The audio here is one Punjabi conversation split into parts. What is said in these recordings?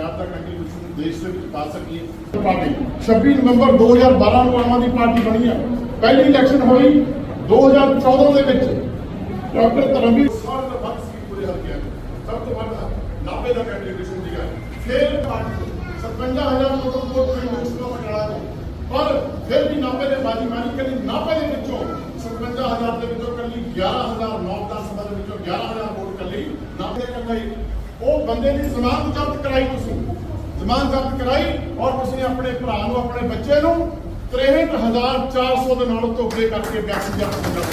ਪੰਜਾਬ ਦਾ ਕੰਟਰੀਬਿਊਸ਼ਨ ਦੇਸ਼ ਦੇ ਵਿੱਚ ਪਾ ਸਕੀਏ ਪਾਰਟੀ। 26 ਨਵੰਬਰ 2012 ਨੂੰ ਆਮ ਆਦਮੀ ਪਾਰਟੀ ਬਣੀ ਹੈ ਪਹਿਲੀ ਇਲੈਕਸ਼ਨ ਹੋਈ 2014 ਦੇ ਵਿੱਚ। ਡਾਕਟਰ ਧਰਮਵੀਰ ਸਾਲ ਦਾ ਵੱਧ ਸੀ ਪੂਰੇ ਹਲਕੇ ਸਭ ਤੋਂ ਵੱਧ ਨਾਭੇ ਦਾ ਕੰਟਰੀਬਿਊਸ਼ਨ ਸੀਗਾ ਫਿਰ ਪਾਰਟੀ 57000 ਲੋਕਾਂ ਨੂੰ ਵੋਟ ਮਿਲੀ ਤੋਂ ਪਟਿਆਲਾ ਤੋਂ। ਪਰ ਫਿਰ ਵੀ ਨਾਭੇ ਦੇ ਬਾਜੀ ਮਾਰੀ ਕਰੀ ਨਾਭੇ ਦੇ ਵਿੱਚੋਂ 57000 ਦੇ ਵਿੱਚੋਂ ਕੱਲੀ 11000 ਨੌ ਸਭਾ ਦੇ ਵਿੱਚੋਂ 11000 ਵੋਟ ਕੱਲੀ ਨਾਭੇ ਕੱਲੀ ਉਹ ਬੰਦੇ ਦੀ ਜ਼ਮਾਨਤ ਜ਼ਬਤ ਕਰਾਈ ਤੁਸੀਂ। ਜ਼ਮਾਨਤ ਕਰਾਈ ਔਰ ਤੁਸੀਂ ਆਪਣੇ ਭਰਾ ਨੂੰ, ਆਪਣੇ ਬੱਚੇ ਨੂੰ 63400 ਦੇ ਨਾਲ ਧੋਖੇ ਕਰਕੇ 82000 ਰੁਪਏ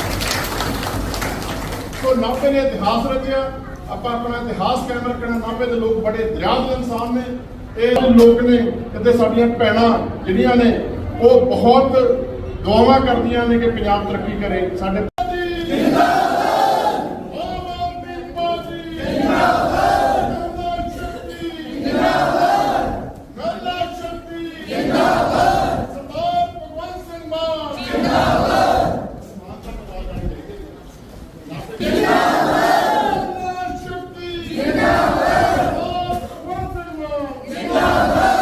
ਸੋ ਨੇ ਇਤਿਹਾਸ ਰਚਿਆ। ਆਪਾਂ ਆਪਣਾ ਇਤਿਹਾਸ ਕਾਇਮ ਰੱਖਣਾ। ਨਾਭੇ ਦੇ ਲੋਕ ਬੜੇ ਦਰਿਆਦ ਇਨਸਾਨ ਨੇ। ਇਹ ਲੋਕ ਨੇ ਕਿਤੇ ਸਾਡੀਆਂ ਭੈਣਾਂ ਜਿਹੜੀਆਂ ਨੇ, ਉਹ ਬਹੁਤ ਦੁਆਵਾਂ ਕਰਦੀਆਂ ਨੇ ਕਿ ਪੰਜਾਬ ਤਰੱਕੀ ਕਰੇ। ਸਾਡੇ ਆਮ ਆਦਮੀ ਪਾਰਟੀ ਜਿੰਦਾਬਾਦ ਸ਼ਕਤੀ ਜਿੰਦਾਬਾਦ ਮਹਿਲਾ ਸ਼ਕਤੀ ਜਿੰਦਾਬਾਦ ਸਰਦਾਰ ਭਗਵੰਤ ਸਿੰਘ ਮਾਨ ਜਿੰਦਾਬਾਦ ਸ਼ਕਤੀ ਜਿੰਦਾਬਾਦ ਭਗਵੰਤ ਸਿੰਘ ਮਾਨ ਜਿੰਦਾਬਾਦ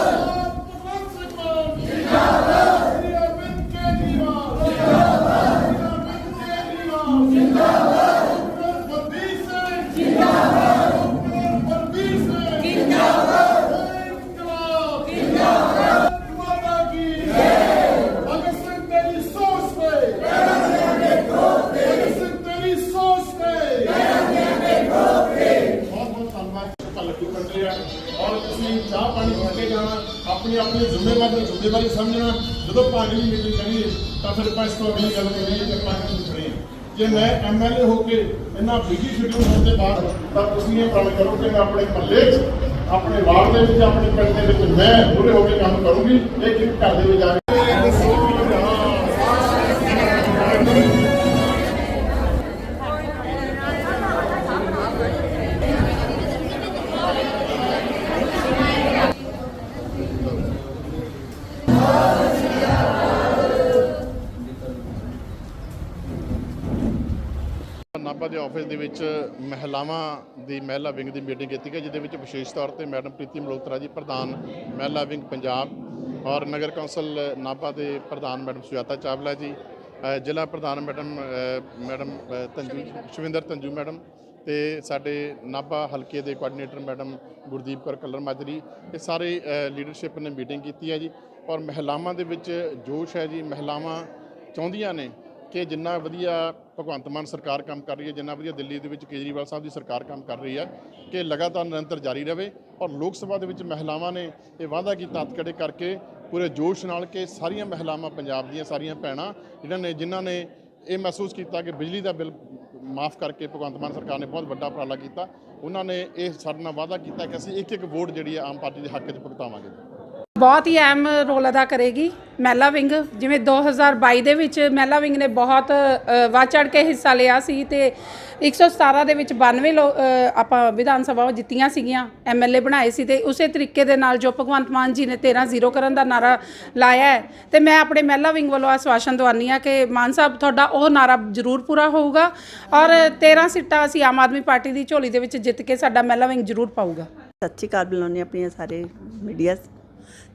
ਭਗਵੰਤ ਸਿੰਘ ਮਾਨ ਜਿੰਦਾਬਾਦ ਸ੍ਰੀ ਅਰਵਿੰਦ ਕੇਜਰੀਵਾਲ ਜਿੰਦਾਬਾਦ ਸ੍ਰੀ ਅਰਵਿੰਦ ਕੇਜਰੀਵਾਲ ਜਿੰਦਾਬਾਦ ਬਲਬੀਰ ਸਿੰਘ ਜਿੰਦਾਬਾਦ ਬਲਬੀਰ ਸਿੰਘ ਜਿੰਦਾਬਾਦ ਇਨਕਲਾਬ ਜਿੰਦਾਬਾਦ ਮਾਤਾ ਕੀ ਜੈ ਭਗਤ ਸਿੰਘ ਤੇਰੀ ਸੋਚ ਤੇ ਭਗਤ ਸਿੰਘ ਤੇਰੀ ਸੋਚ ਤੇ ਬਹੁਤ ਬਹੁਤ ਧੰਨਵਾਦ ਪੱਲੂ ਕੰਟਰੀਆ ਔਰ ਤੁਸੀਂ ਚਾਹ ਪਾਣੀ ਖਾ ਕੇ ਜਾਣਾ ਆਪਣੀ ਆਪਣੀ ਜ਼ਿੰਮੇਵਾਰੀ ਜ਼ਿੰਮੇਵਾਰੀ ਸਮਝਣਾ ਜਦੋਂ ਪਾਣੀ ਦੀ ਮੀਟਿੰਗ ਕਰੀਏ ਤਾਂ ਫਿਰ ਆਪਾਂ ਇਸ ਤੋਂ ਅਗਲੀ ਗੱਲ ਕਰੀਏ ਕਿ ਪਾਣੀ ਨੂੰ ਖੜੇ ਹਾਂ। ਜੇ ਮੈਂ ਐਮਐਲਏ ਹੋ ਕੇ ਇੰਨਾ ਬਿਜ਼ੀ ਸ਼ਡਿਊਲ ਹੋਣ ਦੇ ਬਾਅਦ, ਤਾਂ ਤੁਸੀਂ ਇਹ ਕੰਮ ਕਰੋ ਕਿ ਮੈਂ ਆਪਣੇ ਮਹੱਲੇ 'ਚ, ਆਪਣੇ ਵਾਰਡ ਦੇ ਵਿੱਚ, ਆਪਣੇ ਪਿੰਡ ਦੇ ਵਿੱਚ ਮੈਂ ਪੂਰੇ ਹੋ ਕੇ ਕੰਮ ਕਰੂੰਗੀ ਇਹ ਇੱਕ ਘਰ ਦੇ ਵਿੱਚ ਜਾ ਕੇ ਨਾਭਾ ਦੇ ਆਫਿਸ ਦੇ ਵਿੱਚ ਮਹਿਲਾਵਾਂ ਦੀ ਮਹਿਲਾ ਵਿੰਗ ਦੀ ਮੀਟਿੰਗ ਕੀਤੀ ਗਈ ਜਿਹਦੇ ਵਿੱਚ ਵਿਸ਼ੇਸ਼ ਤੌਰ ਤੇ ਮੈਡਮ ਪ੍ਰੀਤੀ ਮਲਹੋਤਰਾ ਜੀ ਪ੍ਰਧਾਨ ਮਹਿਲਾ ਵਿੰਗ ਪੰਜਾਬ ਔਰ ਨਗਰ ਕੌਂਸਲ ਨਾਭਾ ਦੇ ਪ੍ਰਧਾਨ ਮੈਡਮ ਸੁਜਾਤਾ ਚਾਵਲਾ ਜੀ ਜ਼ਿਲ੍ਹਾ ਪ੍ਰਧਾਨ madam madam Tanju Shavinder. Tanju madam ਤੇ ਸਾਡੇ ਨਾਭਾ ਹਲਕੇ ਦੇ ਕੋਆਰਡੀਨੇਟਰ ਮੈਡਮ ਗੁਰਦੀਪ ਕੌਰ ਕੱਲਰ ਮਾਜਰੀ ਇਹ ਸਾਰੇ ਲੀਡਰਸ਼ਿਪ ਨੇ ਮੀਟਿੰਗ ਕੀਤੀ ਹੈ ਜੀ ਔਰ ਮਹਿਲਾਵਾਂ ਦੇ ਵਿੱਚ ਜੋਸ਼ ਹੈ ਜੀ ਮਹਿਲਾਵਾਂ ਚਾਹੁੰਦੀਆਂ ਨੇ ਕਿ ਜਿੰਨਾ ਵਧੀਆ ਭਗਵੰਤ ਮਾਨ ਸਰਕਾਰ ਕੰਮ ਕਰ ਰਹੀ ਹੈ, ਜਿੰਨਾ ਵਧੀਆ ਦਿੱਲੀ ਦੇ ਵਿੱਚ ਕੇਜਰੀਵਾਲ ਸਾਹਿਬ ਦੀ ਸਰਕਾਰ ਕੰਮ ਕਰ ਰਹੀ ਹੈ ਕਿ ਲਗਾਤਾਰ ਨਿਰੰਤਰ ਜਾਰੀ ਰਹੇ ਔਰ ਲੋਕ ਸਭਾ ਦੇ ਵਿੱਚ ਮਹਿਲਾਵਾਂ ਨੇ ਇਹ ਵਾਅਦਾ ਕੀਤਾ ਹੱਥਕੜੇ ਕਰਕੇ ਪੂਰੇ ਜੋਸ਼ ਨਾਲ ਕਿ ਸਾਰੀਆਂ ਮਹਿਲਾਵਾਂ ਪੰਜਾਬ ਦੀਆਂ ਸਾਰੀਆਂ ਭੈਣਾਂ ਜਿਨ੍ਹਾਂ ਨੇ ਜਿਨ੍ਹਾਂ ਨੇ ਇਹ ਮਹਿਸੂਸ ਕੀਤਾ ਕਿ ਬਿਜਲੀ ਦਾ ਬਿੱਲ ਮਾਫ ਕਰਕੇ ਭਗਵੰਤ ਮਾਨ ਸਰਕਾਰ ਨੇ ਬਹੁਤ ਵੱਡਾ ਉਪਰਾਲਾ ਕੀਤਾ। ਉਹਨਾਂ ਨੇ ਇਹ ਸਾਡੇ ਨਾਲ ਵਾਅਦਾ ਕੀਤਾ ਕਿ ਅਸੀਂ ਇੱਕ ਇੱਕ ਵੋਟ ਜਿਹੜੀ ਹੈ ਆਮ ਪਾਰਟੀ ਦੇ ਹੱਕ 'ਚ ਭੁਗਤਾਵਾਂਗੇ। ਬਹੁਤ ਹੀ ਅਹਿਮ ਰੋਲ ਅਦਾ ਕਰੇਗੀ ਮਹਿਲਾ ਵਿੰਗ। ਜਿਵੇਂ 2022 ਦੇ ਵਿੱਚ ਮਹਿਲਾ ਵਿੰਗ ਨੇ ਬਹੁਤ ਅ, ਵੱਧ ਚੜ ਕੇ ਹਿੱਸਾ ਲਿਆ ਸੀ ਤੇ 117 ਦੇ ਵਿੱਚ 92 ਲੋ- ਆਪਾਂ ਵਿਧਾਨ ਸਭਾ ਜਿੱਤੀਆਂ ਸੀਗੀਆਂ ਐਮਐਲਏ ਬਣਾਏ ਸੀ ਤੇ ਉਸੇ ਤਰੀਕੇ ਦੇ ਨਾਲ ਜੋ ਭਗਵੰਤ ਮਾਨ ਜੀ ਨੇ 13 ਜ਼ੀਰੋ ਕਰਨ ਦਾ ਨਾਰਾ ਲਾਇਆ ਹੈ। ਤੇ ਮੈਂ ਆਪਣੇ ਮਹਿਲਾ ਵਿੰਗ ਵੱਲੋਂ ਆਸ਼ਵਾਸਨ ਦਵਾਨੀ ਆ ਕਿ ਮਾਨ ਸਾਹਿਬ ਤੁਹਾਡਾ ਉਹ ਨਾਰਾ ਜ਼ਰੂਰ ਪੂਰਾ ਹੋਊਗਾ ਔਰ 13 ਸੀਟਾਂ ਅਸੀਂ ਆਮ ਆਦਮੀ ਪਾਰਟੀ ਦੀ ਝੋਲੀ ਦੇ ਵਿੱਚ ਜਿੱਤ ਕੇ ਸਾਡਾ ਮਹਿਲਾ ਵਿੰਗ ਜ਼ਰੂਰ ਪਾਊਗਾ। ਸਤਿ ਸ਼੍ਰੀ ਅਕਾਲ ਬੁਲਾਉਂਦੀ ਹਾਂ ਆਪਣੀਆਂ ਸਾਰੇ ਮੀਡੀਆ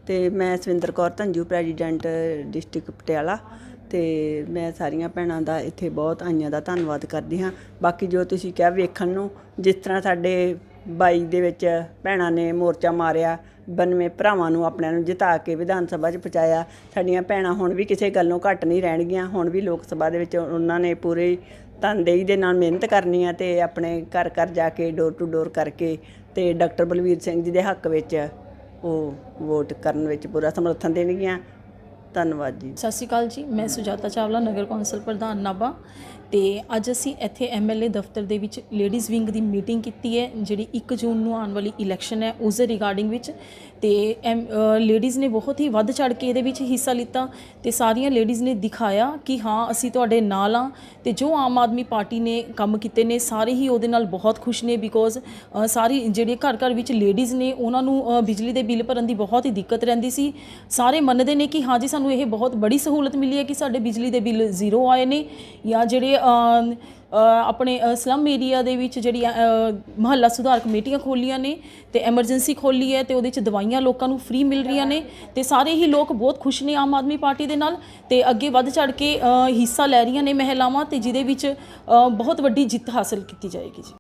ਤੇ ਮੈਂ ਸਵਿੰਦਰ ਕੌਰ ਧੰਜੂ, ਪ੍ਰੈਜ਼ੀਡੈਂਟ ਡਿਸਟ੍ਰਿਕਟ ਪਟਿਆਲਾ। ਤੇ ਮੈਂ ਸਾਰੀਆਂ ਭੈਣਾਂ ਦਾ ਇੱਥੇ ਬਹੁਤ, ਆਈਆਂ ਦਾ ਧੰਨਵਾਦ ਕਰਦੀ ਹਾਂ। ਬਾਕੀ ਜੋ ਤੁਸੀਂ ਕਿਹਾ ਵੇਖਣ ਨੂੰ, ਜਿਸ ਤਰ੍ਹਾਂ ਸਾਡੇ 22 ਦੇ ਵਿੱਚ ਭੈਣਾਂ ਨੇ ਮੋਰਚਾ ਮਾਰਿਆ 92 ਭਰਾਵਾਂ ਨੂੰ ਆਪਣਿਆਂ ਨੂੰ ਜਿਤਾ ਕੇ ਵਿਧਾਨ ਸਭਾ 'ਚ ਪਹੁੰਚਾਇਆ, ਸਾਡੀਆਂ ਭੈਣਾਂ ਹੁਣ ਵੀ ਕਿਸੇ ਗੱਲੋਂ ਘੱਟ ਨਹੀਂ ਰਹਿਣਗੀਆਂ, ਹੁਣ ਵੀ ਲੋਕ ਸਭਾ ਦੇ ਵਿੱਚ ਉਹਨਾਂ ਨੇ ਪੂਰੇ ਤਨਦੇਹੀ ਦੇ ਨਾਲ ਮਿਹਨਤ ਕਰਨੀ ਆ ਤੇ ਆਪਣੇ ਘਰ ਘਰ ਜਾ ਕੇ ਡੋਰ ਟੂ ਡੋਰ ਕਰਕੇ ਤੇ ਡਾਕਟਰ ਬਲਵੀਰ ਸਿੰਘ ਜੀ ਦੇ ਹੱਕ ਵਿੱਚ ਉਹ ਵੋਟ ਕਰਨ ਵਿੱਚ ਪੂਰਾ ਸਮਰਥਨ ਦੇਣਗੀਆਂ। ਧੰਨਵਾਦ ਜੀ। ਸਤਿ ਸ਼੍ਰੀ ਅਕਾਲ ਜੀ, ਮੈਂ ਸੁਜਾਤਾ ਚਾਵਲਾ, ਨਗਰ ਕੌਂਸਲ ਪ੍ਰਧਾਨ ਨਾਭਾ। ਤੇ ਅੱਜ ਅਸੀਂ ਇੱਥੇ ਐਮਐਲਏ ਦਫ਼ਤਰ ਦੇ ਵਿੱਚ ਲੇਡੀਜ਼ ਵਿੰਗ ਦੀ ਮੀਟਿੰਗ ਕੀਤੀ ਹੈ, ਜਿਹੜੀ 1 ਜੂਨ ਨੂੰ ਆਉਣ ਵਾਲੀ ਇਲੈਕਸ਼ਨ ਹੈ। ਉਸ ਦੇ ਰਿਗਾਰਡਿੰਗ ਵਿੱਚ ਤੇ ਲੇਡੀਜ਼ ਨੇ ਬਹੁਤ ਹੀ ਵੱਧ ਚੜ ਕੇ ਇਹਦੇ ਵਿੱਚ ਹਿੱਸਾ ਲਿੱਤਾ ਤੇ ਸਾਰੀਆਂ ਲੇਡੀਜ਼ ਨੇ ਦਿਖਾਇਆ ਕਿ ਹਾਂ, ਅਸੀਂ ਤੁਹਾਡੇ ਨਾਲ ਆ ਤੇ ਜੋ ਆਮ ਆਦਮੀ ਪਾਰਟੀ ਨੇ ਕੰਮ ਕੀਤੇ ਨੇ, ਸਾਰੇ ਹੀ ਉਹਦੇ ਨਾਲ ਬਹੁਤ ਖੁਸ਼ ਨੇ ਬਿਕੋਜ਼ ਸਾਰੀ ਜਿਹੜੇ ਘਰ ਘਰ ਵਿੱਚ ਲੇਡੀਜ਼ ਨੇ ਉਹਨਾਂ ਨੂੰ ਬਿਜਲੀ ਦੇ ਬਿੱਲ ਭਰਨ ਦੀ ਬਹੁਤ ਹੀ ਦਿੱਕਤ ਰਹਿੰਦੀ ਸੀ। ਸਾਰੇ ਮੰਨਦੇ ਨੇ ਕਿ ਹਾਂ ਜੀ, ਸਾਨੂੰ ਇਹ ਬਹੁਤ ਬੜੀ ਸਹੂਲਤ ਮਿਲੀ ਹੈ ਕਿ ਸਾਡੇ ਬਿਜਲੀ ਦੇ ਬਿੱਲ ਜ਼ੀਰੋ ਆਏ ਨੇ ਜਾਂ ਜਿਹੜੇ ਆਪਣੇ ਅ, ਸਲਮ ਏਰੀਆ ਦੇ ਵਿੱਚ ਜਿਹੜੀਆਂ ਮਹੱਲਾ ਸੁਧਾਰ ਕਮੇਟੀਆਂ ਖੋਲੀਆਂ ਨੇ ਤੇ ਐਮਰਜੈਂਸੀ ਖੋਲੀ ਹੈ ਤੇ ਉਹਦੇ ਚ ਦਵਾਈਆਂ ਲੋਕਾਂ ਨੂੰ ਫ੍ਰੀ ਮਿਲ ਰਹੀਆਂ ਨੇ ਤੇ ਸਾਰੇ ਹੀ ਲੋਕ ਬਹੁਤ ਖੁਸ਼ ਨੇ ਆਮ ਆਦਮੀ ਪਾਰਟੀ ਦੇ ਨਾਲ ਤੇ ਅੱਗੇ ਵੱਧ ਚੜ ਕੇ ਹਿੱਸਾ ਲੈ ਰਹੀਆਂ ਨੇ ਮਹਿਲਾਵਾਂ ਤੇ ਜਿਹਦੇ ਵਿੱਚ ਬਹੁਤ ਵੱਡੀ ਜਿੱਤ ਹਾਸਲ ਕੀਤੀ ਜਾਏਗੀ ਜੀ।